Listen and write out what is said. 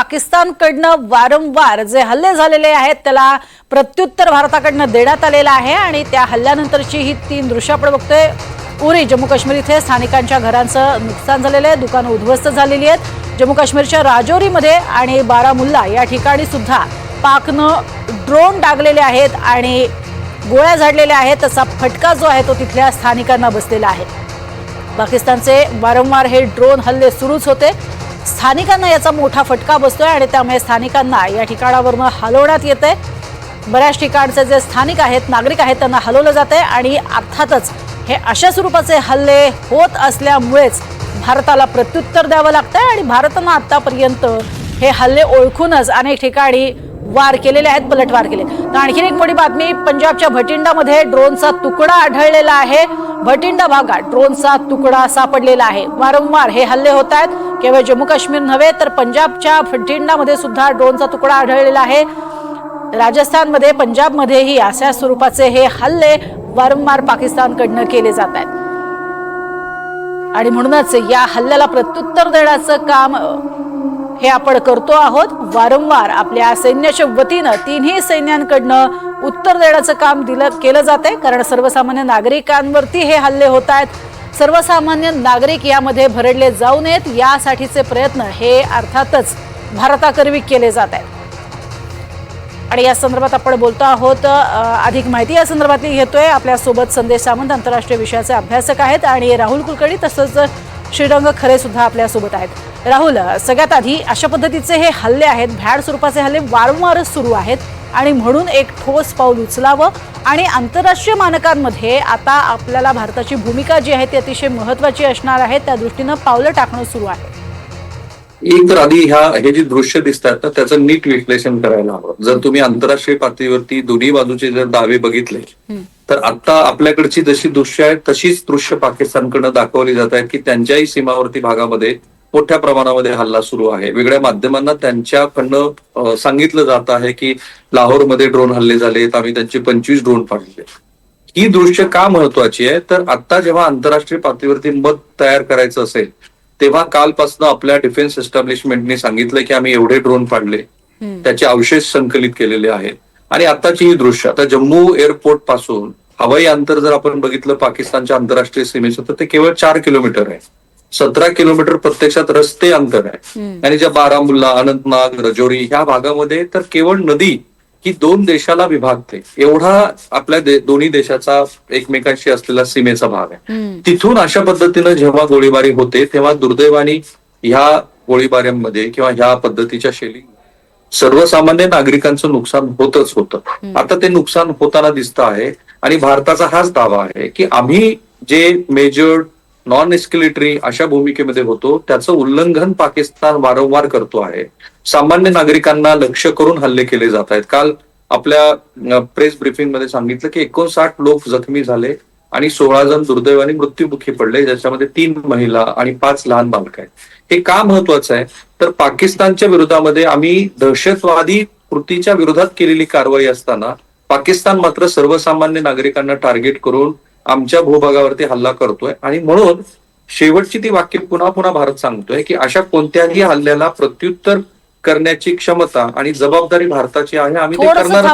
पाकिस्तानकडनं वारंवार जे हल्ले झालेले आहेत त्याला प्रत्युत्तर भारताकडनं देण्यात आलेलं आहे आणि त्या हल्ल्यानंतरची ही तीन दृश्य आपण बघतोय. उरी जम्मू काश्मीर इथे स्थानिकांच्या घरांचं नुकसान झालेलं आहे दुकानं उद्ध्वस्त झालेली आहेत. जम्मू काश्मीरच्या राजौरीमध्ये आणि बारामुल्ला या ठिकाणी सुद्धा पाकनं ड्रोन डागलेले आहेत आणि गोळ्या झाडलेल्या आहेत तसा फटका जो आहे तो तिथल्या स्थानिकांना बसलेला आहे. पाकिस्तानचे वारंवार हे ड्रोन हल्ले सुरूच होते. स्थानिकांना याचा मोठा फटका बसतोय आणि त्यामुळे स्थानिकांना या ठिकाणावरनं हलवण्यात येत आहे बऱ्याच ठिकाणचे जे स्थानिक आहेत नागरिक आहेत त्यांना हलवलं जात आहे आणि अर्थातच हे अशा स्वरूपाचे हल्ले होत असल्यामुळेच भारताला प्रत्युत्तर द्यावं लागतंय आणि भारतानं आत्तापर्यंत हे हल्ले ओळखूनच अनेक ठिकाणी वार केलेले आहेत पलटवार केले. तर आणखीन एक मोठी बातमी पंजाबच्या भटिंडामध्ये ड्रोनचा तुकडा आढळलेला आहे. भटिंडा भागात ड्रोनचा तुकडा सापडलेला आहे. वारंवार हे हल्ले होत आहेत. केवळ जम्मू काश्मीर नव्हे तर पंजाबच्या भटिंडामध्ये सुद्धा ड्रोनचा तुकडा आढळलेला आहे. राजस्थानमध्ये पंजाबमध्येही अशा स्वरूपाचे हे हल्ले वारंवार पाकिस्तानकडनं केले जात आहेत. आणि म्हणूनच या हल्ल्याला प्रत्युत्तर देण्याचं काम हे आपण करतो आहोत. वारंवार आपल्या सैन्याच्या वतीनं तिन्ही सैन्यांकडनं उत्तर देण्याचं काम दिलं केलं जात आहे कारण सर्वसामान्य नागरिकांवरती हे हल्ले होत आहेत. सर्वसामान्य नागरिक यामध्ये भरडले जाऊ नयेत. यासाठीचे प्रयत्न हे अर्थातच भारताकरवी केले जात आहेत. आणि या संदर्भात आपण बोलतो आहोत अधिक माहिती या संदर्भातली घेतोय. आपल्यासोबत संदेश सामंत आंतरराष्ट्रीय विषयाचे अभ्यासक आहेत. आणि राहुल कुलकर्णी तसंच श्रीरंग खरे सुद्धा आपल्यासोबत आहेत. राहुल सगळ्यात आधी अशा पद्धतीचे हे हल्ले आहेत भ्याड स्वरूपाचे हल्ले वारंवारच सुरू आहेत आणि म्हणून एक ठोस पाऊल उचलावं आणि आंतरराष्ट्रीय मानकांमध्ये आता आपल्याला भारताची भूमिका जी आहे ती अतिशय महत्वाची असणार आहे. त्या दृष्टीनं पावलं टाकणं सुरू आहे. एक तर आधी ह्या हे जी दृश्य दिसतात ना त्याचं नीट विश्लेषण करायला हवं. जर तुम्ही आंतरराष्ट्रीय पातळीवरती दोन्ही बाजूचे जर दावे बघितले. तर आता आपल्याकडची जशी दृश्य आहेत तशीच दृश्य पाकिस्तानकडनं दाखवली जात आहेत की त्यांच्याही सीमावर्ती भागामध्ये मोठ्या प्रमाणामध्ये हल्ला सुरू आहे. वेगळ्या माध्यमांना त्यांच्याकडनं सांगितलं जात आहे की लाहोरमध्ये ड्रोन हल्ले झालेत आम्ही त्यांचे पंचवीस ड्रोन पाडले. ही दृश्य का महत्वाची आहे? तर आता जेव्हा आंतरराष्ट्रीय पातळीवरती मत तयार करायचं असेल तेव्हा कालपासून आपल्या डिफेन्स एस्टॅब्लिशमेंटने सांगितलं की आम्ही एवढे ड्रोन पाडले. त्याचे अवशेष संकलित केलेले आहेत. आणि आताची ही दृश्य आता जम्मू एअरपोर्टपासून हवाई अंतर जर आपण बघितलं पाकिस्तानच्या आंतरराष्ट्रीय सीमेचं तर ते केवळ चार किलोमीटर आहे. सतरा किलोमीटर प्रत्यक्षात रस्ते अंतर आहे. आणि ज्या बारामुल्ला अनंतनाग रजौरी ह्या भागामध्ये तर केवळ नदी ही दोन देशाला विभागते. एवढा आपल्या दे- दोन्ही देशाचा एकमेकांशी असलेला सीमेचा भाग आहे. तिथून अशा पद्धतीनं जेव्हा गोळीबारी होते तेव्हा दुर्दैवाने ह्या गोळीबाऱ्यांमध्ये किंवा ह्या पद्धतीच्या शैली सर्वसामान्य नागरिकांचं नुकसान होतच होतं. आता ते नुकसान होताना दिसतं आहे. आणि भारताचा हाच दावा आहे की आम्ही जे मेजर नॉन एस्क्युलेटरी अशा भूमिकेमध्ये होतो त्याचं उल्लंघन पाकिस्तान वारंवार करतो आहे. सामान्य नागरिकांना लक्ष करून हल्ले केले जात आहेत. काल आपल्या प्रेस ब्रिफिंगमध्ये सांगितलं की एकोणसाठ लोक जखमी झाले आणि सोळा जण दुर्दैवाने मृत्युमुखी पडले ज्याच्यामध्ये तीन महिला आणि पाच लहान बालक आहेत. हे का महत्वाचं आहे? तर पाकिस्तानच्या विरोधामध्ये आम्ही दहशतवादी कृतीच्या विरोधात केलेली कारवाई असताना पाकिस्तान मात्र सर्वसामान्य नागरिकांना टार्गेट करून आमच्या भूभागावरती हल्ला करतोय. आणि म्हणून शेवटची ती वाक्य पुन्हा पुन्हा भारत सांगतोय की अशा कोणत्याही हल्ल्याला प्रत्युत्तर करण्याची क्षमता आणि जबाबदारी भारताची आहे आम्ही ते थोडंसं